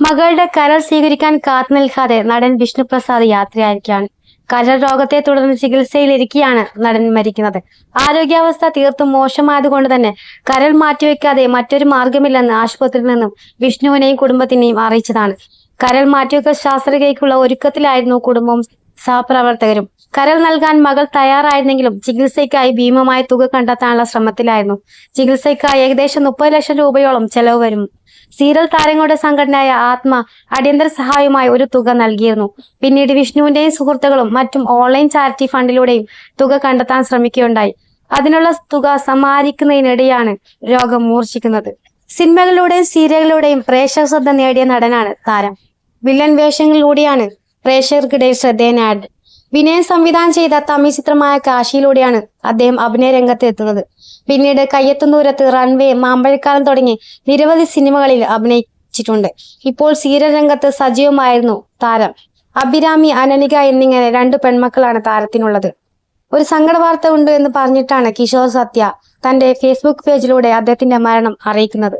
മകളുടെ കരൾ സ്വീകരിക്കാൻ കാത്തു നിൽക്കാതെ നടൻ വിഷ്ണുപ്രസാദ് യാത്രയായിരിക്കുകയാണ്. കരൾ രോഗത്തെ തുടർന്ന് ചികിത്സയിലിരിക്കെയാണ് നടൻ മരിക്കുന്നത്. ആരോഗ്യാവസ്ഥ തീർത്തും മോശമായതുകൊണ്ട് തന്നെ കരൾ മാറ്റിവെക്കാതെ മറ്റൊരു മാർഗമില്ലെന്ന് ആശുപത്രിയിൽ നിന്നും വിഷ്ണുവിനെയും കുടുംബത്തിനെയും അറിയിച്ചതാണ്. കരൾ മാറ്റിവെക്കൽ ശാസ്ത്രക്രിയയ്ക്കുള്ള ഒരുക്കത്തിലായിരുന്നു കുടുംബവും സഹപ്രവർത്തകരും. കരൾ നൽകാൻ മകൾ തയ്യാറായിരുന്നെങ്കിലും ചികിത്സയ്ക്കായി ഭീമമായ തുക കണ്ടെത്താനുള്ള ശ്രമത്തിലായിരുന്നു. ചികിത്സയ്ക്കായി ഏകദേശം മുപ്പത് ലക്ഷം രൂപയോളം ചെലവ് വരും. സീരിയൽ താരങ്ങളുടെ സംഘടനയായ ആത്മ അടിയന്തര സഹായമായി ഒരു തുക നൽകിയിരുന്നു. പിന്നീട് വിഷ്ണുവിന്റെയും സുഹൃത്തുക്കളും മറ്റും ഓൺലൈൻ ചാരിറ്റി ഫണ്ടിലൂടെയും തുക കണ്ടെത്താൻ ശ്രമിക്കുകയുണ്ടായി. അതിനുള്ള തുക സമാഹരിക്കുന്നതിനിടെയാണ് രോഗം മൂർച്ഛിക്കുന്നത്. സിനിമകളിലൂടെയും സീരിയലുകളുടെയും പ്രേക്ഷക ശ്രദ്ധ നേടിയ നടനാണ് താരം. വില്ലൻ വേഷങ്ങളിലൂടെയാണ് പ്രേക്ഷകർക്കിടയിൽ ശ്രദ്ധേയനായത് വിനയൻ സംവിധാനം ചെയ്ത തമിഴ് ചിത്രമായ കാശിയിലൂടെയാണ് അദ്ദേഹം അഭിനയ രംഗത്ത് എത്തുന്നത്. പിന്നീട് കയ്യത്തുന്നൂരത്ത് റൺവേ മാമ്പഴക്കാലം തുടങ്ങി നിരവധി സിനിമകളിൽ അഭിനയിച്ചിട്ടുണ്ട്. ഇപ്പോൾ സീരിയൽ രംഗത്ത് സജീവമായിരുന്നു താരം. അഭിരാമി അനനിക എന്നിങ്ങനെ രണ്ട് പെൺമക്കളാണ് താരത്തിനുള്ളത്. ഒരു സങ്കട വാർത്ത ഉണ്ട് എന്ന് പറഞ്ഞിട്ടാണ് കിഷോർ സത്യ തന്റെ ഫേസ്ബുക്ക് പേജിലൂടെ അദ്ദേഹത്തിന്റെ മരണം അറിയിക്കുന്നത്.